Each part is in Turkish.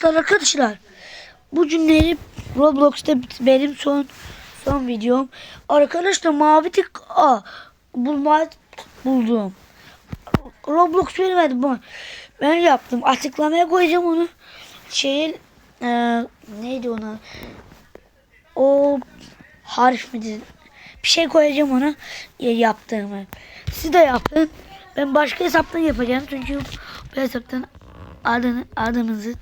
Arkadaşlar arkadaşlar. Bu cümleyi Roblox'ta benim son son videom. Arkadaşlar mavi tik a bulma buldum. Roblox vermedi bu. Ben yaptım. Açıklamaya koyacağım onu. Şeyin e, neydi ona? O harf miydi? Bir şey koyacağım ona ya- yaptığımı. Siz de yapın. Ben başka hesaptan yapacağım çünkü bu hesaptan adını adınızı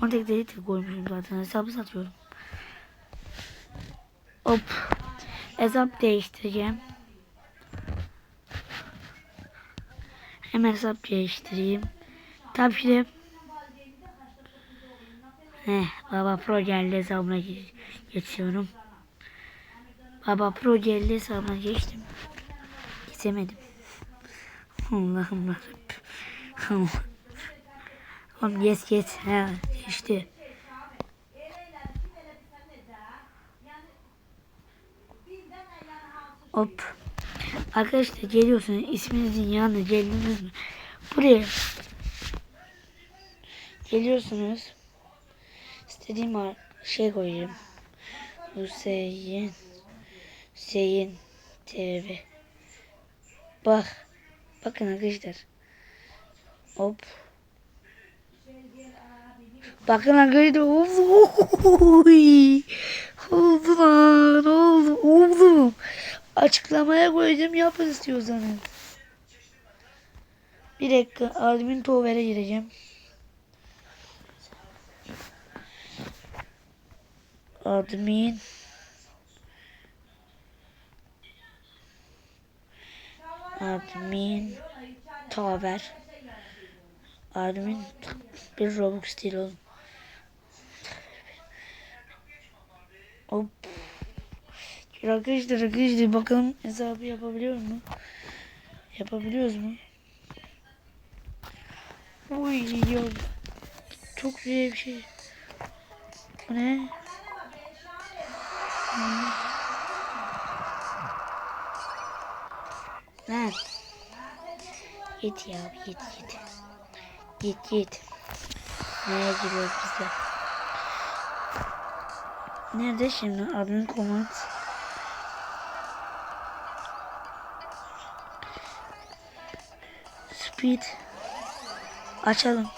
kontak delete koymuşum zaten hesabı satıyorum. Hop. Hesap değiştireceğim. Hemen hesap değiştireyim. Tabii ki Heh, Baba Pro geldi hesabına ge- geçiyorum. Baba Pro geldi hesabına geçtim. Geçemedim. Allah'ım Allah'ım. Oğlum geç geç. Ha, geçti. Hop. Arkadaşlar geliyorsunuz. İsminizin yanına geldiniz mi? Buraya. Geliyorsunuz. İstediğim şey koyacağım. Hüseyin. Hüseyin TV. Bak. Bakın arkadaşlar. Hop. Bakın arkadaşlar. Oy. Oldu lan. Oldu. Oldu. Açıklamaya koyacağım. Yapın istiyorsanız. Bir dakika. Admin Tower'e gireceğim. Admin. Admin Tower. Admin bir Robux değil oğlum. Hop. Arkadaşlar arkadaşlar bakalım hesabı yapabiliyor mu? Yapabiliyoruz mu? Uy ya. Çok güzel bir şey. Bu ne? Lan. Git ya git git. Git git. Nereye giriyoruz biz? Nerede şimdi admin command? Speed. Açalım.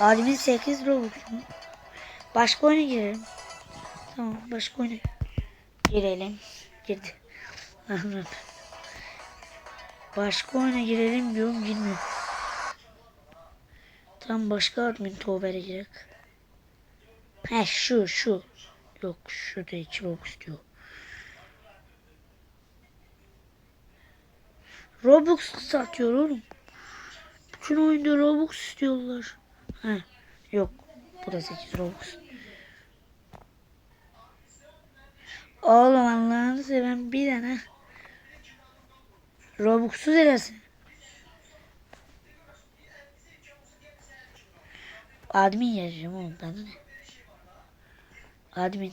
Admin 8 Robux? Başka oyuna girelim. Tamam başka oyuna girelim. Girdi. Başka oyuna girelim diyorum girmiyor. Tam başka admin tower'e girek. He şu şu. Yok şu da 2 Robux diyor. Robux satıyor oğlum. Bütün oyunda Robux istiyorlar. He yok. Bu da 8 Robux. Oğlum Allah'ını seven bir tane Robux'suz edersin. Admin yazacağım oğlum bana ne? Admin.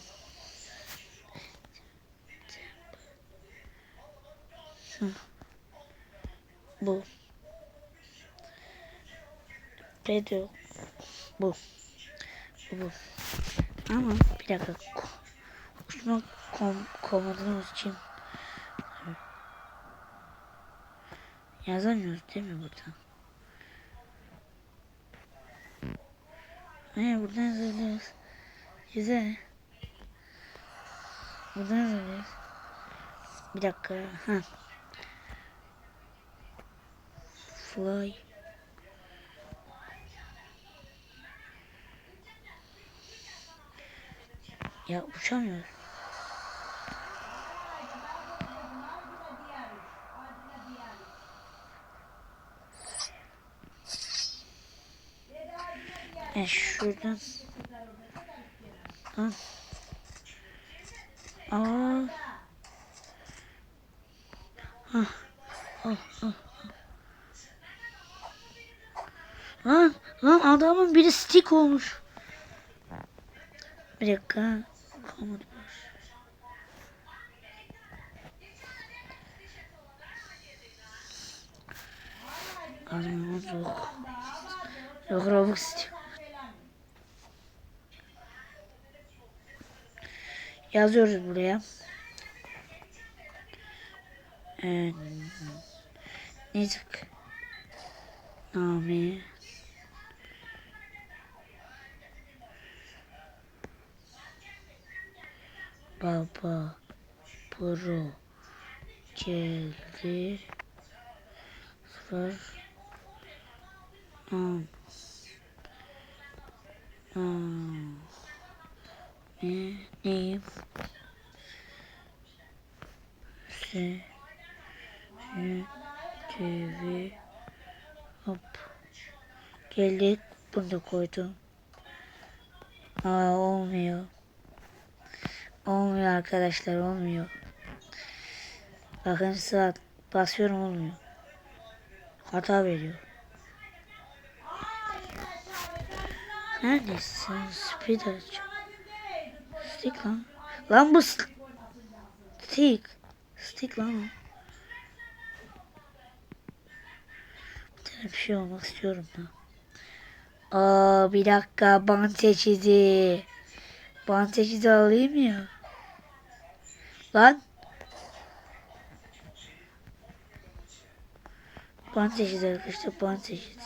Hı. Bu. Radio. Bu. Bu. bu. Ama bir dakika. Uçma kom komutunu için yazamıyoruz değil mi burada? Hayır buradan yazıyoruz. Güzel. Buradan yazıyoruz. Bir dakika. Ha. Fly. Ya uçamıyoruz. E şuradan. Ha. Aa. Ah, ah, ah. Lan, lan adamın biri stick olmuş. Bir dakika. Komut var. Adamın yok. Robux istiyor. Yazıyoruz buraya. Ee, Nizik. Nami. Baba. Pro. Geldi. Sıfır. Am. Am. Ne? Neyim? Se. TV. Hop. Geldik. Bunu da koydum. Aa olmuyor. Olmuyor arkadaşlar olmuyor. Bakın saat basıyorum olmuyor. Hata veriyor. Neredesin? Speed aç. Stick lan. Lan bu st- stick. Stick lan. Bir tane bir şey olmak istiyorum da. Aa bir dakika bant seçici. Bant seçici alayım ya. Lan. Bant seçici arkadaşlar bant seçici.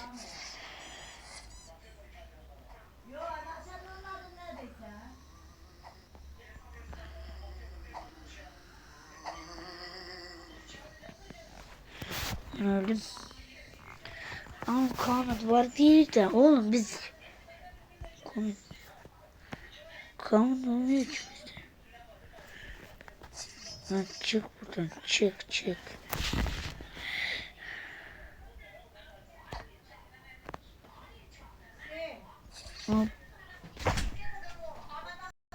Ben öldüm. Ama kanat var değil de oğlum biz Kanat Kanat olmuyor ki bizde. Lan çık buradan çık çık. Hop